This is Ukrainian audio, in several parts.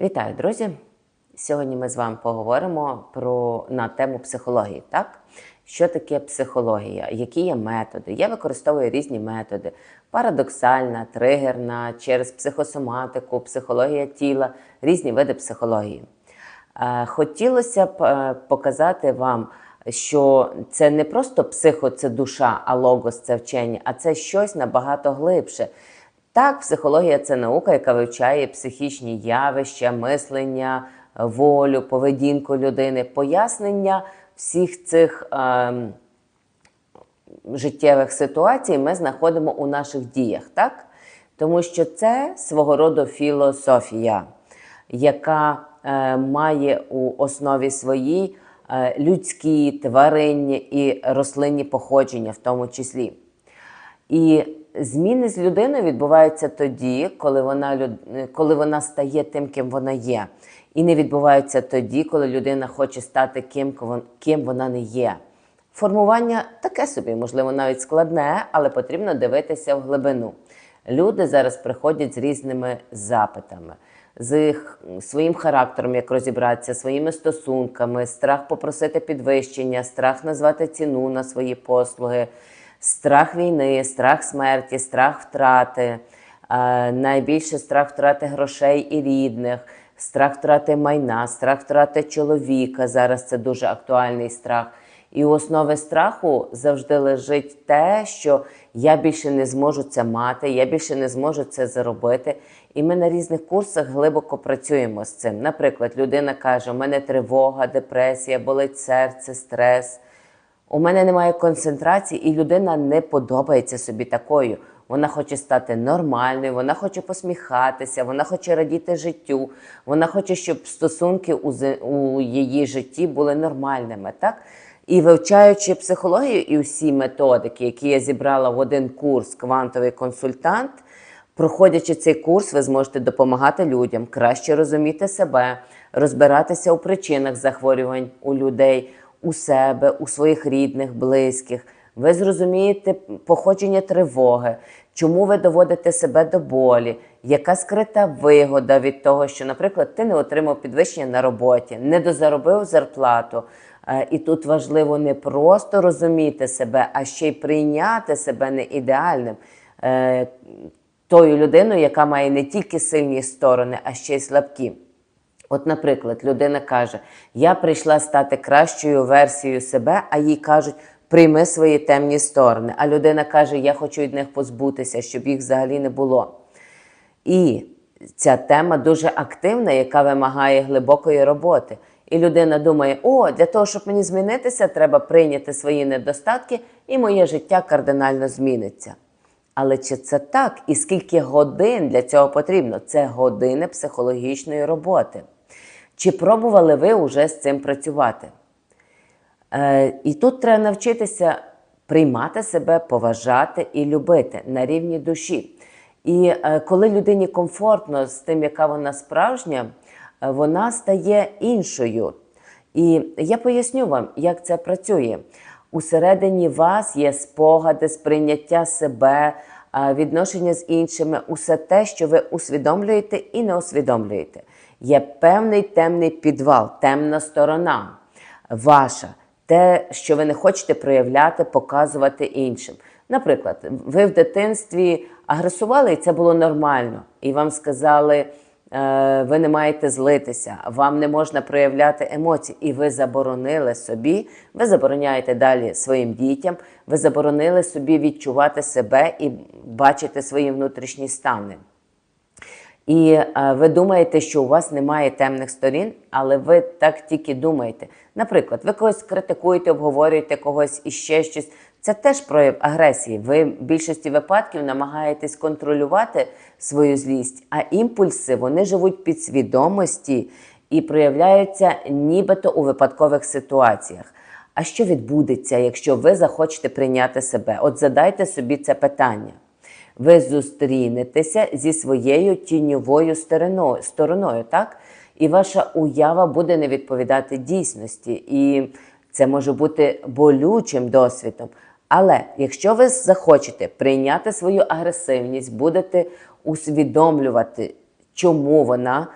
Вітаю, друзі! Сьогодні ми з вами поговоримо про, на тему психології. Так? Що таке психологія? Які є методи? Я використовую різні методи: парадоксальна, тригерна, через психосоматику, психологія тіла, різні види психології. Е, Хотілося б е, показати вам, що це не просто психо, це душа, а логос це вчення, а це щось набагато глибше. Так, психологія це наука, яка вивчає психічні явища, мислення, волю, поведінку людини, пояснення всіх цих ем, життєвих ситуацій ми знаходимо у наших діях, так? Тому що це свого роду філософія, яка е, має у основі своїй е, людські, тваринні і рослинні походження, в тому числі. І зміни з людиною відбуваються тоді, коли вона, коли вона стає тим, ким вона є. І не відбуваються тоді, коли людина хоче стати ким, ким вона не є. Формування таке собі, можливо, навіть складне, але потрібно дивитися в глибину. Люди зараз приходять з різними запитами, з своїм характером, як розібратися, своїми стосунками, страх попросити підвищення, страх назвати ціну на свої послуги, страх війни, страх смерті, страх втрати, е, найбільше страх втрати грошей і рідних, страх втрати майна, страх втрати чоловіка. Зараз це дуже актуальний страх. І у основі страху завжди лежить те, що я більше не зможу це мати, я більше не зможу це заробити. І ми на різних курсах глибоко працюємо з цим. Наприклад, людина каже: у мене тривога, депресія, болить серце, стрес. У мене немає концентрації, і людина не подобається собі такою. Вона хоче стати нормальною, вона хоче посміхатися, вона хоче радіти життю, вона хоче, щоб стосунки у, її житті були нормальними. Так? І вивчаючи психологію і всі методики, які я зібрала в один курс квантовий консультант, проходячи цей курс, ви зможете допомагати людям краще розуміти себе, розбиратися у причинах захворювань у людей, у себе, у своїх рідних, близьких. Ви зрозумієте походження тривоги, чому ви доводите себе до болі, яка скрита вигода від того, що, наприклад, ти не отримав підвищення на роботі, не дозаробив зарплату. Е, І тут важливо не просто розуміти себе, а ще й прийняти себе не ідеальним. Е, Тою людиною, яка має не тільки сильні сторони, а ще й слабкі. От, наприклад, людина каже: Я прийшла стати кращою версією себе, а їй кажуть, прийми свої темні сторони. А людина каже, я хочу від них позбутися, щоб їх взагалі не було. І ця тема дуже активна, яка вимагає глибокої роботи. І людина думає: о, для того, щоб мені змінитися, треба прийняти свої недостатки, і моє життя кардинально зміниться. Але чи це так? І скільки годин для цього потрібно? Це години психологічної роботи. Чи пробували ви вже з цим працювати? Е, і тут треба навчитися приймати себе, поважати і любити на рівні душі. І е, коли людині комфортно з тим, яка вона справжня, е, вона стає іншою. І я поясню вам, як це працює. Усередині вас є спогади, сприйняття себе, е, відношення з іншими, усе те, що ви усвідомлюєте і не усвідомлюєте. Є певний темний підвал, темна сторона ваша, те, що ви не хочете проявляти, показувати іншим. Наприклад, ви в дитинстві агресували, і це було нормально, і вам сказали, е, ви не маєте злитися, вам не можна проявляти емоції, і ви заборонили собі, ви забороняєте далі своїм дітям, ви заборонили собі відчувати себе і бачити свої внутрішні стани. І е, ви думаєте, що у вас немає темних сторін, але ви так тільки думаєте. Наприклад, ви когось критикуєте, обговорюєте когось і ще щось. Це теж прояв агресії. Ви в більшості випадків намагаєтесь контролювати свою злість, а імпульси вони живуть під свідомості і проявляються нібито у випадкових ситуаціях. А що відбудеться, якщо ви захочете прийняти себе? От задайте собі це питання ви зустрінетеся зі своєю тіньовою стороною, стороною, так? І ваша уява буде не відповідати дійсності. І це може бути болючим досвідом. Але якщо ви захочете прийняти свою агресивність, будете усвідомлювати, чому вона,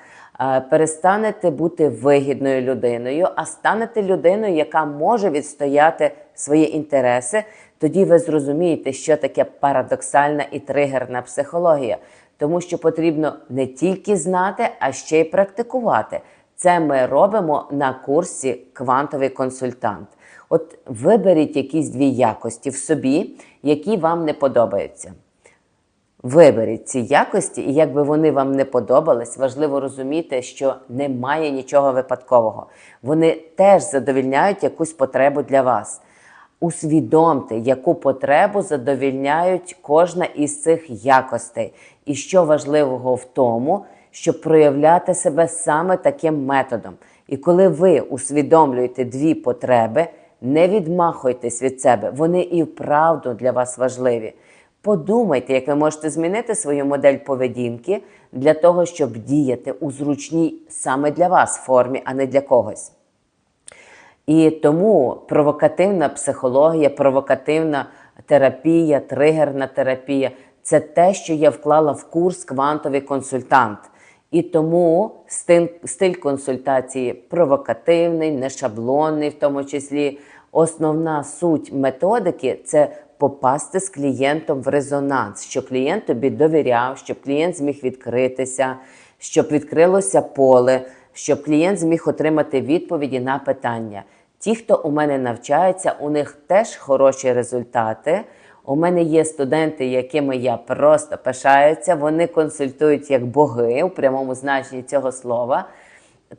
е, перестанете бути вигідною людиною, а станете людиною, яка може відстояти свої інтереси, тоді ви зрозумієте, що таке парадоксальна і тригерна психологія. Тому що потрібно не тільки знати, а ще й практикувати. Це ми робимо на курсі Квантовий консультант. От виберіть якісь дві якості в собі, які вам не подобаються. Виберіть ці якості, і якби вони вам не подобались, важливо розуміти, що немає нічого випадкового. Вони теж задовільняють якусь потребу для вас. Усвідомте, яку потребу задовільняють кожна із цих якостей, і що важливого в тому, щоб проявляти себе саме таким методом. І коли ви усвідомлюєте дві потреби, не відмахуйтесь від себе, вони і вправду для вас важливі. Подумайте, як ви можете змінити свою модель поведінки для того, щоб діяти у зручній саме для вас формі, а не для когось. І тому провокативна психологія, провокативна терапія, тригерна терапія це те, що я вклала в курс квантовий консультант. І тому стиль, стиль консультації провокативний, не шаблонний, в тому числі. Основна суть методики це попасти з клієнтом в резонанс, щоб клієнт тобі довіряв, щоб клієнт зміг відкритися, щоб відкрилося поле, щоб клієнт зміг отримати відповіді на питання. Ті, хто у мене навчається, у них теж хороші результати. У мене є студенти, якими я просто пишаюся. Вони консультують як боги у прямому значенні цього слова.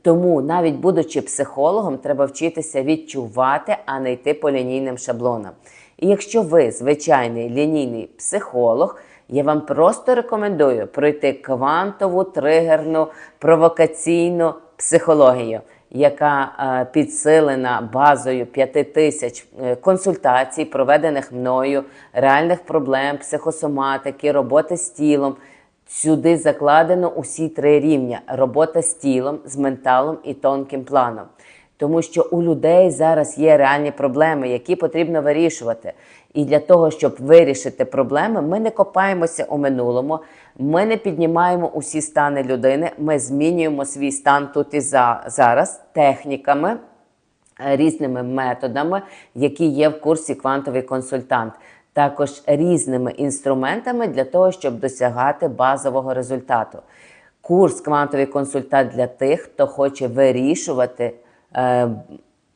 Тому, навіть будучи психологом, треба вчитися відчувати, а не йти по лінійним шаблонам. І якщо ви звичайний лінійний психолог, я вам просто рекомендую пройти квантову, тригерну, провокаційну психологію, яка е, підсилена базою 5 тисяч е, консультацій, проведених мною, реальних проблем, психосоматики, роботи з тілом. Сюди закладено усі три рівня: робота з тілом, з менталом і тонким планом. Тому що у людей зараз є реальні проблеми, які потрібно вирішувати. І для того, щоб вирішити проблеми, ми не копаємося у минулому, ми не піднімаємо усі стани людини, ми змінюємо свій стан тут і за, зараз техніками, е, різними методами, які є в курсі квантовий консультант. Також різними інструментами для того, щоб досягати базового результату. Курс квантовий консультант для тих, хто хоче вирішувати е,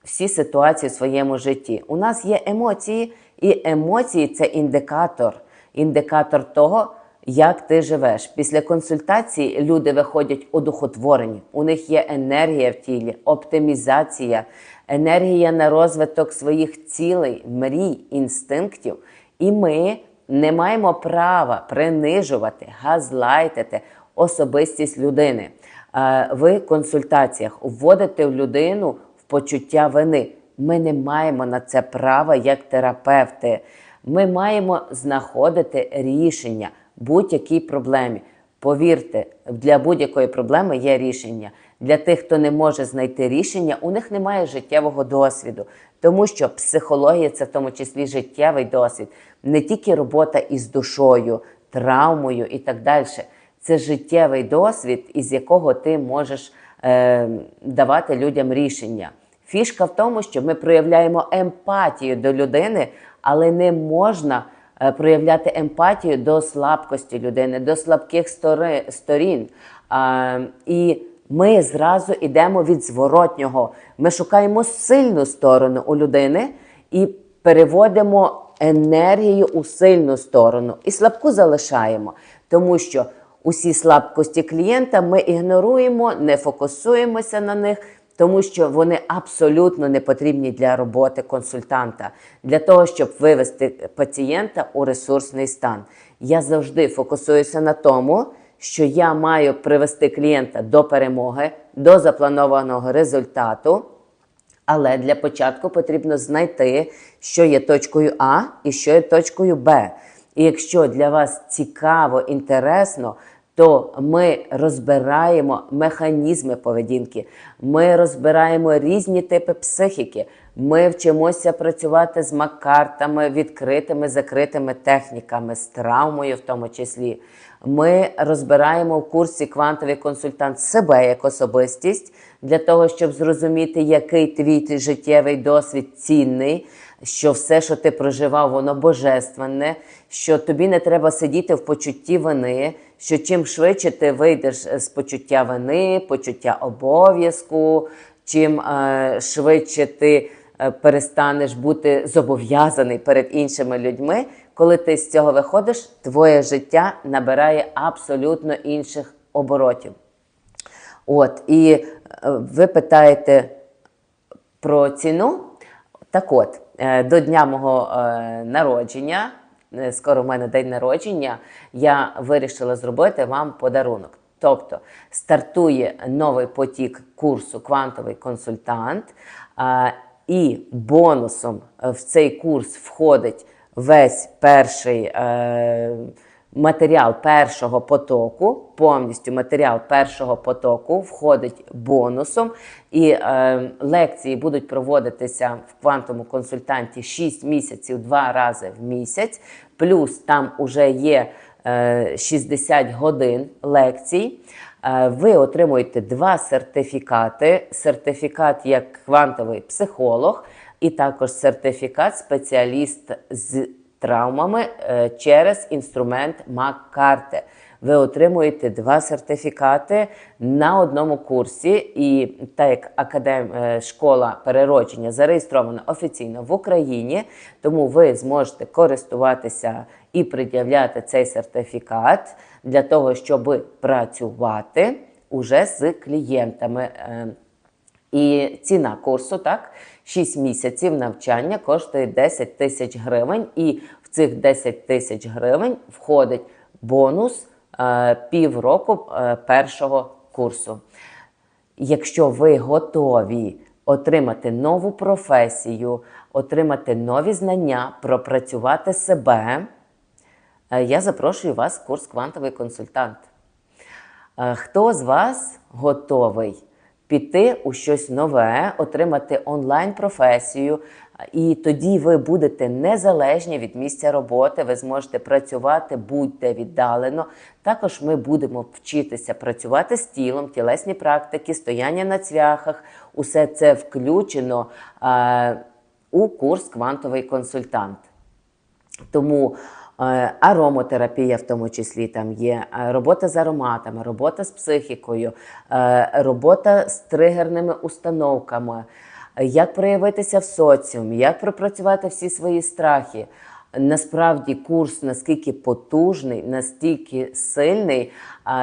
всі ситуації в своєму житті. У нас є емоції, і емоції це індикатор, індикатор того, як ти живеш. Після консультації люди виходять одухотворені. У них є енергія в тілі, оптимізація, енергія на розвиток своїх цілей, мрій, інстинктів. І ми не маємо права принижувати, газлайтити особистість людини. Е, Ви в консультаціях вводите в людину в почуття вини. Ми не маємо на це права як терапевти. Ми маємо знаходити рішення будь-якій проблемі. Повірте, для будь-якої проблеми є рішення. Для тих, хто не може знайти рішення, у них немає життєвого досвіду, тому що психологія це в тому числі життєвий досвід, не тільки робота із душою, травмою і так далі. Це життєвий досвід, із якого ти можеш е, давати людям рішення. Фішка в тому, що ми проявляємо емпатію до людини, але не можна проявляти емпатію до слабкості людини, до слабких сторін. І ми зразу йдемо від зворотнього. Ми шукаємо сильну сторону у людини і переводимо енергію у сильну сторону і слабку залишаємо, тому що усі слабкості клієнта ми ігноруємо, не фокусуємося на них. Тому що вони абсолютно не потрібні для роботи консультанта, для того, щоб вивести пацієнта у ресурсний стан. Я завжди фокусуюся на тому, що я маю привести клієнта до перемоги, до запланованого результату. Але для початку потрібно знайти, що є точкою А і що є точкою Б. І якщо для вас цікаво, інтересно, то ми розбираємо механізми поведінки, ми розбираємо різні типи психіки. Ми вчимося працювати з макартами, відкритими, закритими техніками, з травмою в тому числі. Ми розбираємо в курсі квантовий консультант себе як особистість для того, щоб зрозуміти, який твій життєвий досвід цінний, що все, що ти проживав, воно божественне, що тобі не треба сидіти в почутті вини, що чим швидше ти вийдеш з почуття вини, почуття обов'язку, чим е, швидше ти е, перестанеш бути зобов'язаний перед іншими людьми, коли ти з цього виходиш, твоє життя набирає абсолютно інших оборотів. От, і е, ви питаєте про ціну. Так от, е, до дня мого е, народження, е, скоро в мене день народження, я вирішила зробити вам подарунок. Тобто стартує новий потік курсу Квантовий консультант, і бонусом в цей курс входить весь перший. Е, матеріал першого потоку, повністю матеріал першого потоку входить бонусом, і е, лекції будуть проводитися в квантовому консультанті 6 місяців, 2 рази в місяць. Плюс там вже є е, 60 годин лекцій. Е, Ви отримуєте два сертифікати: сертифікат як квантовий психолог, і також сертифікат спеціаліст з травмами е, через інструмент Маккарте. Ви отримуєте два сертифікати на одному курсі, і так як академ... е, школа переродження зареєстрована офіційно в Україні, тому ви зможете користуватися і пред'являти цей сертифікат для того, щоб працювати уже з клієнтами. І ціна курсу, так, 6 місяців навчання коштує 10 тисяч гривень, і в цих 10 тисяч гривень входить бонус е, півроку е, першого курсу. Якщо ви готові отримати нову професію, отримати нові знання, пропрацювати себе, е, я запрошую вас в курс Квантовий консультант. Е, Хто з вас готовий піти у щось нове, отримати онлайн-професію, і тоді ви будете незалежні від місця роботи, ви зможете працювати будь-де віддалено. Також ми будемо вчитися працювати з тілом, тілесні практики, стояння на цвяхах. Усе це включено е, у курс Квантовий консультант. Тому аромотерапія в тому числі там є, е, робота з ароматами, робота з психікою, е, робота з тригерними установками, е, як проявитися в соціумі, як пропрацювати всі свої страхи. Насправді курс наскільки потужний, настільки сильний,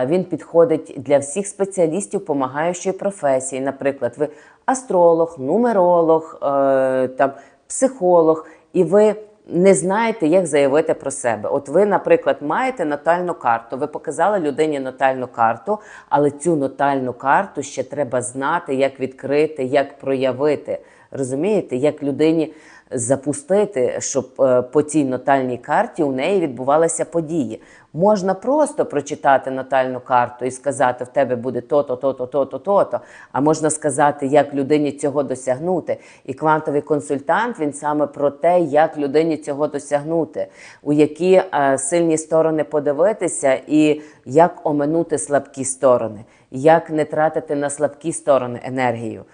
він підходить для всіх спеціалістів помагаючої професії. Наприклад, ви астролог, нумеролог, е, там, психолог, і ви не знаєте, як заявити про себе. От ви, наприклад, маєте натальну карту, ви показали людині натальну карту, але цю натальну карту ще треба знати, як відкрити, як проявити. Розумієте, як людині запустити, щоб е, по цій натальній карті у неї відбувалися події. Можна просто прочитати натальну карту і сказати, в тебе буде то-то, то-то, то-то, то-то. А можна сказати, як людині цього досягнути. І квантовий консультант він саме про те, як людині цього досягнути, у які е, сильні сторони подивитися, і як оминути слабкі сторони, як не тратити на слабкі сторони енергію.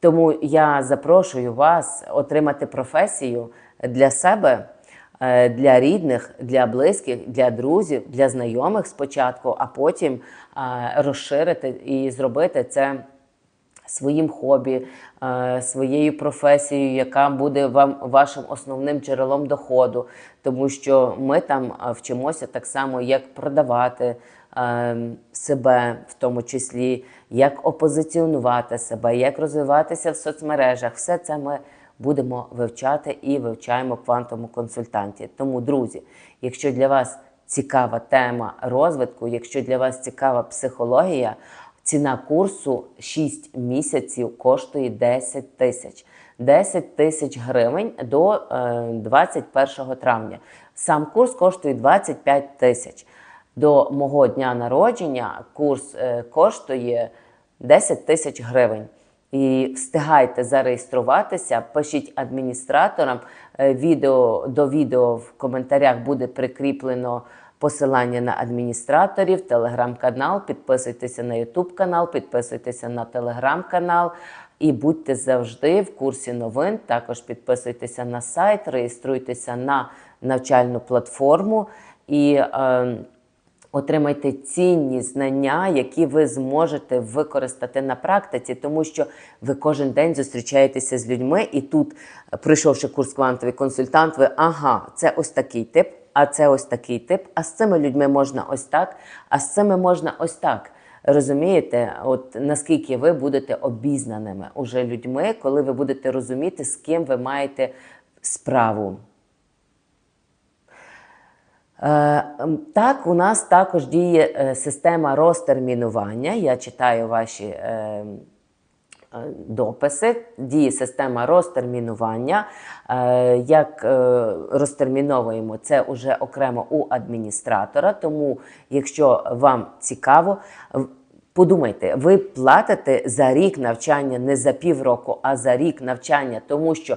Тому я запрошую вас отримати професію для себе, е, для рідних, для близьких, для друзів, для знайомих спочатку, а потім е, розширити і зробити це своїм хобі, е, своєю професією, яка буде вам вашим основним джерелом доходу, тому що ми там е, вчимося так само, як продавати е, себе, в тому числі, як опозиціонувати себе, як розвиватися в соцмережах. Все це ми будемо вивчати і вивчаємо квантовому консультанті. Тому, друзі, якщо для вас цікава тема розвитку, якщо для вас цікава психологія, ціна курсу 6 місяців коштує 10 тисяч. 10 тисяч гривень до е, 21 травня. Сам курс коштує 25 тисяч. До мого дня народження курс е, коштує 10 тисяч гривень. І встигайте зареєструватися, пишіть адміністраторам. Е, Відео до відео в коментарях буде прикріплено посилання на адміністраторів, телеграм-канал. Підписуйтеся на Ютуб канал, підписуйтеся на телеграм-канал і будьте завжди в курсі новин. Також підписуйтеся на сайт, реєструйтеся на навчальну платформу і. Е, Отримайте цінні знання, які ви зможете використати на практиці, тому що ви кожен день зустрічаєтеся з людьми, і тут, пройшовши курс квантовий консультант, ви ага, це ось такий тип, а це ось такий тип. А з цими людьми можна ось так, а з цими можна ось так. Розумієте, от наскільки ви будете обізнаними уже людьми, коли ви будете розуміти, з ким ви маєте справу. Е, Так, у нас також діє е, система розтермінування. Я читаю ваші е, дописи. Діє система розтермінування. Е, Як е, розтерміновуємо це вже окремо у адміністратора. Тому, якщо вам цікаво, Подумайте, ви платите за рік навчання не за півроку, а за рік навчання, тому що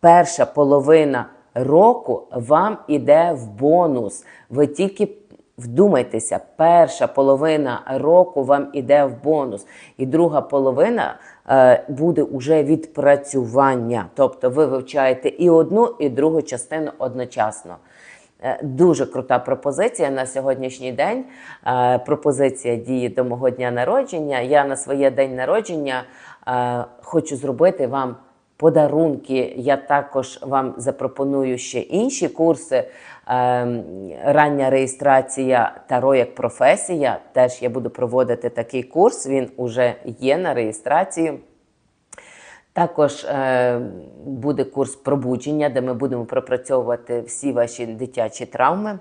перша половина року вам іде в бонус. Ви тільки вдумайтеся, перша половина року вам іде в бонус, і друга половина е, буде уже відпрацювання. Тобто ви вивчаєте і одну, і другу частину одночасно. Е, Дуже крута пропозиція на сьогоднішній день. Е, Пропозиція діє до мого дня народження. Я на своє день народження е, хочу зробити вам подарунки. Я також вам запропоную ще інші курси. Е, Рання реєстрація Таро як професія. Теж я буду проводити такий курс. Він уже є на реєстрації. Також е, буде курс пробудження, де ми будемо пропрацьовувати всі ваші дитячі травми,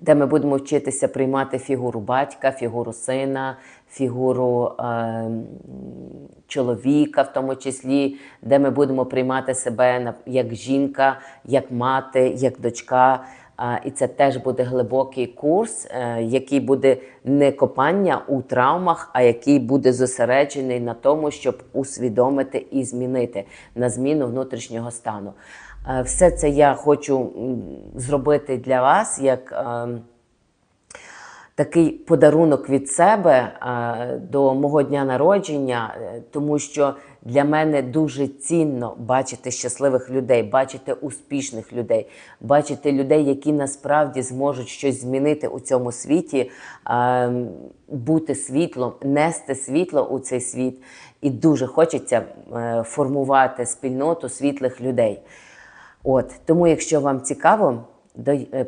де ми будемо вчитися приймати фігуру батька, фігуру сина, фігуру е, чоловіка, в тому числі, де ми будемо приймати себе як жінка, як мати, як дочка. І це теж буде глибокий курс, е, який буде не копання у травмах, а який буде зосереджений на тому, щоб усвідомити і змінити на зміну внутрішнього стану. Е, Все це я хочу зробити для вас як. Такий подарунок від себе е, до мого дня народження, е, тому що для мене дуже цінно бачити щасливих людей, бачити успішних людей, бачити людей, які насправді зможуть щось змінити у цьому світі, е, бути світлом, нести світло у цей світ. І дуже хочеться формувати спільноту світлих людей. От тому, якщо вам цікаво,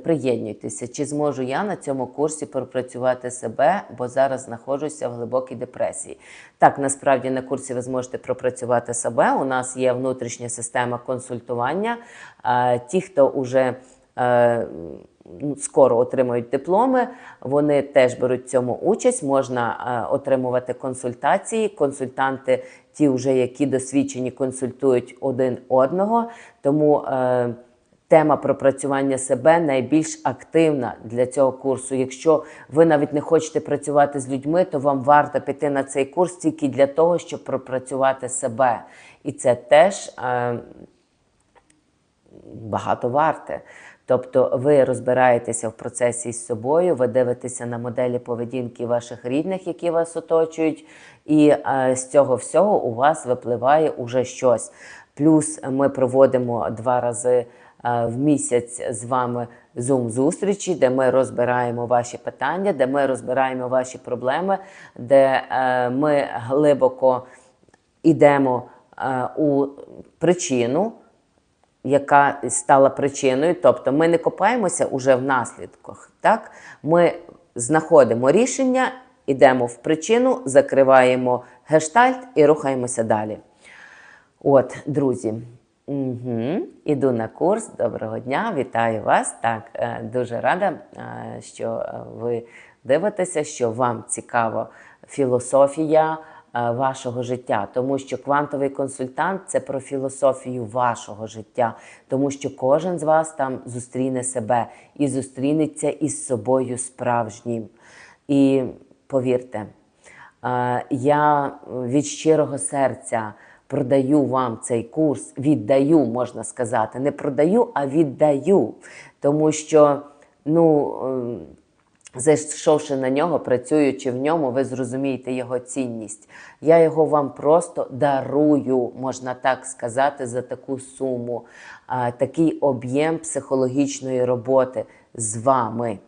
приєднуйтеся, чи зможу я на цьому курсі пропрацювати себе, бо зараз знаходжуся в глибокій депресії. Так, насправді на курсі ви зможете пропрацювати себе. У нас є внутрішня система консультування. Е, Ті, хто вже е, скоро отримують дипломи, вони теж беруть в цьому участь. Можна е, отримувати консультації. Консультанти, ті, вже які досвідчені, консультують один одного. Тому е, Тема пропрацювання себе найбільш активна для цього курсу. Якщо ви навіть не хочете працювати з людьми, то вам варто піти на цей курс тільки для того, щоб пропрацювати себе. І це теж е, багато варте. Тобто ви розбираєтеся в процесі з собою, ви дивитеся на моделі поведінки ваших рідних, які вас оточують, і е, з цього всього у вас випливає уже щось. Плюс ми проводимо два рази в місяць з вами зум-зустрічі, де ми розбираємо ваші питання, де ми розбираємо ваші проблеми, де е, ми глибоко йдемо е, у причину яка стала причиною. Тобто ми не копаємося уже в наслідках. Так? Ми знаходимо рішення, йдемо в причину, закриваємо гештальт і рухаємося далі. От, друзі. Угу. Іду на курс. Доброго дня, вітаю вас. Так, е, дуже рада, е, що е, ви дивитеся, що вам цікава філософія вашого життя, тому що квантовий консультант це про філософію вашого життя, тому що кожен з вас там зустріне себе і зустрінеться із собою справжнім. І повірте, я від щирого серця продаю вам цей курс, віддаю, можна сказати, не продаю, а віддаю. Тому що, ну, ем, зайшовши на нього, працюючи в ньому, ви зрозумієте його цінність. Я його вам просто дарую, можна так сказати, за таку суму, такий об'єм психологічної роботи з вами.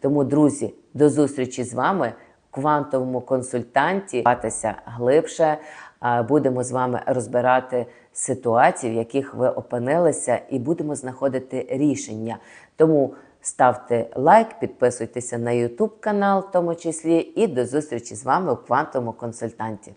Тому, друзі, до зустрічі з вами квантовому консультанті. Глибше. Будемо з вами розбирати ситуації, в яких ви опинилися, і будемо знаходити рішення. Тому ставте лайк, підписуйтеся на YouTube канал, в тому числі, і до зустрічі з вами у квантовому консультанті.